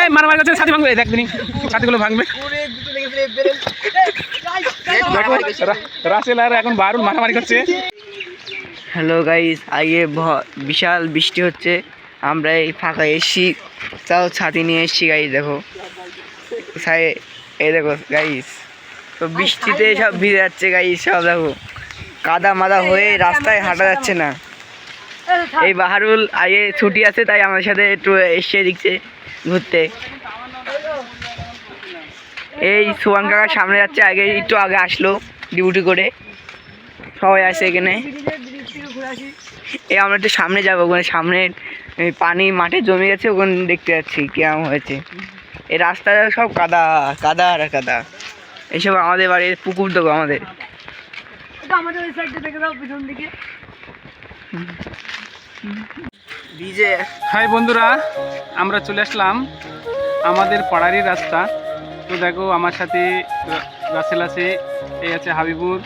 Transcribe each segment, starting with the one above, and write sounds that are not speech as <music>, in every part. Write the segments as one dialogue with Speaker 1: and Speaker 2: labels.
Speaker 1: এই মারামারি করছে ছাতি ভাঙবে এই দেখ। দিনি ছাতিগুলো ভাঙবে। রাসেল আর এখন বারুন মারামারি করছে।
Speaker 2: হ্যালো গাইস আগে ভ- বিশাল বৃষ্টি হচ্ছে। আমরা এই ফাঁকা এসছি তাও ছাতি নিয়ে এসছি গাইস দেখো। সাই- এই দেখো গাইস তো বৃষ্টিতে সব ভিজে যাচ্ছে গাইস সব দেখো। কাদা মাদা হয়ে রাস্তায় হাঁটা যাচ্ছে না। এই বাহারুল আগে ছুটি আছে তাই আমার সাথে একটু এসে দিচ্ছে ঘুরতে। এই সুয়ান কাকার সামনে যাচ্ছে আগে একটু আগে আসলো ডিউটি করে। সবাই আসে এখানে। এই আমরা একটু সামনে যাব ওখানে সামনে পানি মাঠে জমে গেছে ওখানে দেখতে যাচ্ছি কেমন হয়েছে। এই রাস্তাটা সব কাদা কাদা আর কাদা। এইসব আমাদের বাড়ির পুকুর দেবো আমাদের। ভিজে
Speaker 1: হাই বন্ধুরা আমরা চলে আসলাম আমাদের পাড়ারই রাস্তা। তো দেখো আমার সাথে রাসেল আছে এই আছে হাবিবুর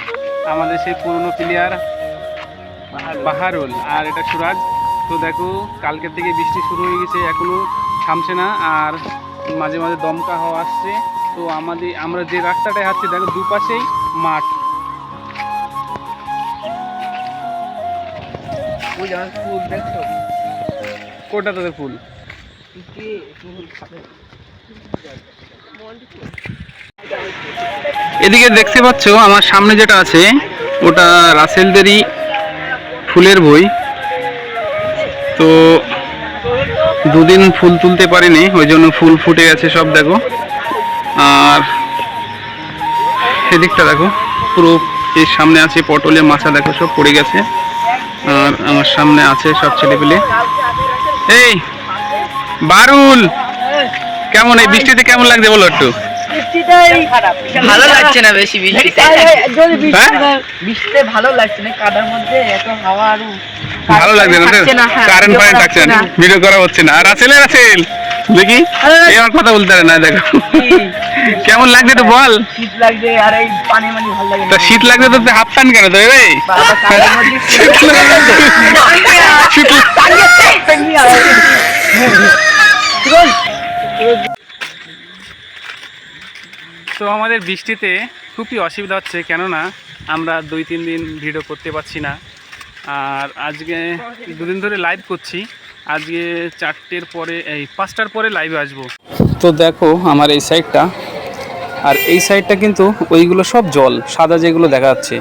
Speaker 1: আমাদের সেই পুরনো প্লেয়ার বাহারুল। আর এটা সুরাজ। তো দেখো কালকের থেকে বৃষ্টি শুরু হয়ে গেছে এখনও থামছে না আর মাঝে মাঝে দমকা হওয়া আসছে। তো আমাদের আমরা যে রাস্তাটায় হাঁটছি দেখো দুপাশেই মাঠ।
Speaker 2: ওই ফুল দেখছ?
Speaker 1: কোটা তাদের ফুল? এদিকে দেখতে পাচ্ছ আমার সামনে যেটা আছে ওটা রাসেলদেরই ফুলের বই। তো দুদিন ফুল তুলতে পারিনি ওই জন্য ফুল ফুটে গেছে সব দেখো। আর এদিকটা দেখো পুরো এর সামনে আছে পটলের মাছা দেখো সব পড়ে গেছে। আর আমার সামনে আছে সব ছেলেপেলে। এই বারুল কেমন এই বৃষ্টিতে কেমন লাগছে বলো একটু?
Speaker 2: ভালো লাগছে না বেশি বৃষ্টিতে?
Speaker 1: হ্যাঁ
Speaker 2: বৃষ্টিতে ভালো লাগছে না কাদার মধ্যে এত হাওয়া আর
Speaker 1: ভালো লাগছে না
Speaker 2: হ্যাঁ,
Speaker 1: কারেন্ট
Speaker 2: ভিডিও
Speaker 1: ফারেন্ট
Speaker 2: করা
Speaker 1: থাকছে
Speaker 2: হচ্ছে
Speaker 1: না
Speaker 2: না।
Speaker 1: ভিডিও করা হচ্ছে না। আর রাসেল রাসেল দেখি কথা বলতে পারে না দেখো। কেমন লাগছে তো বল?
Speaker 2: শীত লাগছে আর এই পানি মানি ভালো লাগে
Speaker 1: তা শীত লাগছে তো হাফ প্যান্ট কেন তো রে তো আমাদের বৃষ্টিতে খুবই অসুবিধা হচ্ছে কেননা আমরা দুই তিন দিন ভিডিও করতে পারছি না। আর আজকে দুদিন ধরে লাইভ করছি। আজকে চারটের পরে এই পাঁচটার পরে লাইভে আসব। তো দেখো আমার এই সাইডটা আর এই সাইডটা কিন্তু ওইগুলো সব জল, সাদা যেগুলো দেখা যাচ্ছে।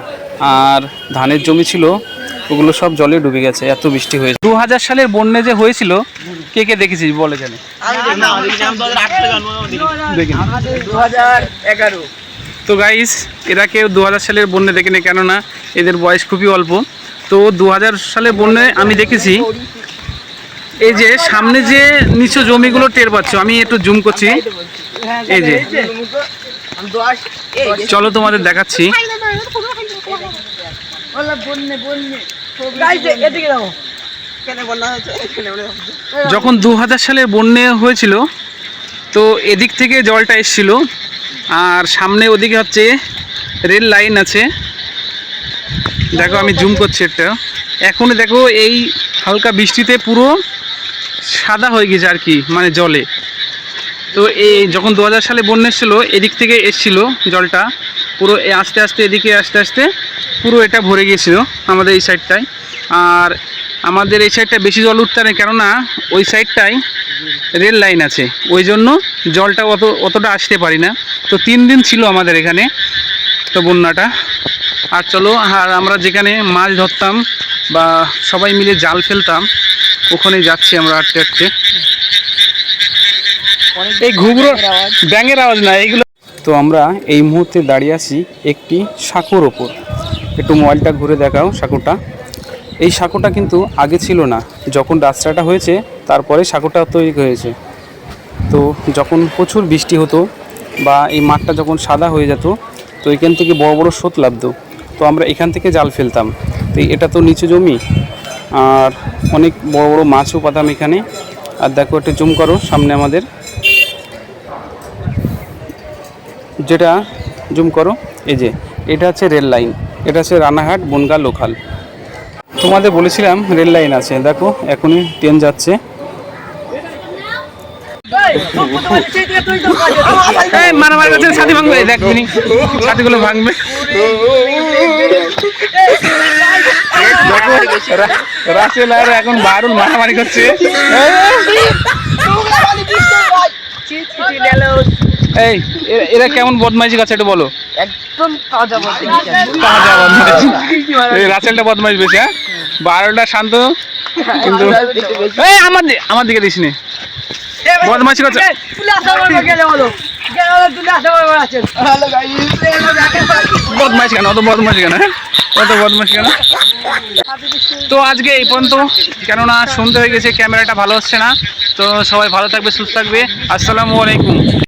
Speaker 1: আর ধানের জমি ছিল, ওগুলো সব জলে ডুবে গেছে, এত বৃষ্টি হয়েছে। দু হাজার সালের বন্যা যে হয়েছিল, কে কে দেখেছিস বলে জানে? তো গাইস এরা কেউ দু হাজার সালের বন্যে দেখেনি কেননা এদের বয়স খুবই অল্প। তো দু হাজার সালের বন্যে আমি দেখেছি এই যে সামনে যে নিচু জমিগুলো টের পাচ্ছ, আমি একটু জুম করছি। এই যে। চলো তোমাদের দেখাচ্ছি। যখন দু হাজার সালের বন্যে হয়েছিল, তো এদিক থেকে জলটা এসছিল, আর সামনে ওদিকে হচ্ছে রেল লাইন আছে। দেখো, আমি জুম করছি একটা। এখন দেখো, এই হালকা বৃষ্টিতে পুরো সাদা হয়ে গেছে আর কি মানে জলে। তো এই যখন দু হাজার সালে বন্যা এসেছিল, এদিক থেকে এসছিল জলটা, পুরো আস্তে আস্তে এদিকে, আস্তে আস্তে পুরো এটা ভরে গিয়েছিল আমাদের এই সাইডটায় আর আমাদের এই সাইডটা বেশি জল উঠতে না কেননা ওই সাইডটায় রেল লাইন আছে। ওই জন্য জলটা অত, অতটা আসতে পারি না। তো তিন দিন ছিল আমাদের এখানে তো বন্যাটা। আর চলো, আর আমরা যেখানে মাছ ধরতাম বা সবাই মিলে জাল ফেলতাম ওখানে যাচ্ছি আমরা হাঁটতে হাঁটতে এই ঘুঘুরো ব্যাঙের আওয়াজ না এইগুলো তো আমরা এই মুহূর্তে দাঁড়িয়ে আছি একটি সাঁকোর ওপর। একটু মোবাইলটা ঘুরে দেখাও সাঁকোটা। এই সাঁকোটা কিন্তু আগে ছিল না। যখন রাস্তাটা হয়েছে তারপরে সাঁকোটা তৈরি হয়েছে। তো যখন প্রচুর বৃষ্টি হতো বা এই মাঠটা যখন সাদা হয়ে যেত তো এখান থেকে বড় বড় স্রোত লাভতো তো আমরা এখান থেকে জাল ফেলতাম। তো এটা তো নিচু জমি। আর অনেক বড় বড় মাছও পাতাম এখানে। আর দেখো একটু জুম করো সামনে আমাদের। যেটা জুম করো এই যে এটা হচ্ছে রেল লাইন। এটা হচ্ছে রানাঘাট বনগা লোকাল। তোমাদের বলেছিলাম রেল লাইন আছে। দেখো এখনই ট্রেন যাচ্ছে। ছাতি ভাঙবে। দেখ ছাতিগুলো ভাঙবে। <laughs> রাসেল আর এখন বারুন মারামারি করছে। এই এরা- কেমন বদমাইশি করছে একটু বলো।
Speaker 2: একদম তাজা
Speaker 1: বদমাইশি। এই রাসেলটা বদমাইশ বেশি হ্যাঁ? বারোটা শান্ত। কিন্তু এই আমার আমার দিকে দিস নি। বদমাইশি করছে। বদমাইশ কেন? অত বদমাইশ কেন হ্যাঁ? অত বদমাইশ কেন? তো আজকে এই পর্যন্ত। কেননা শুনতে হয়ে গেছে, ক্যামেরাটা ভালো হচ্ছে না। তো সবাই ভালো থাকবে, সুস্থ থাকবে। আসসালামু আলাইকুম।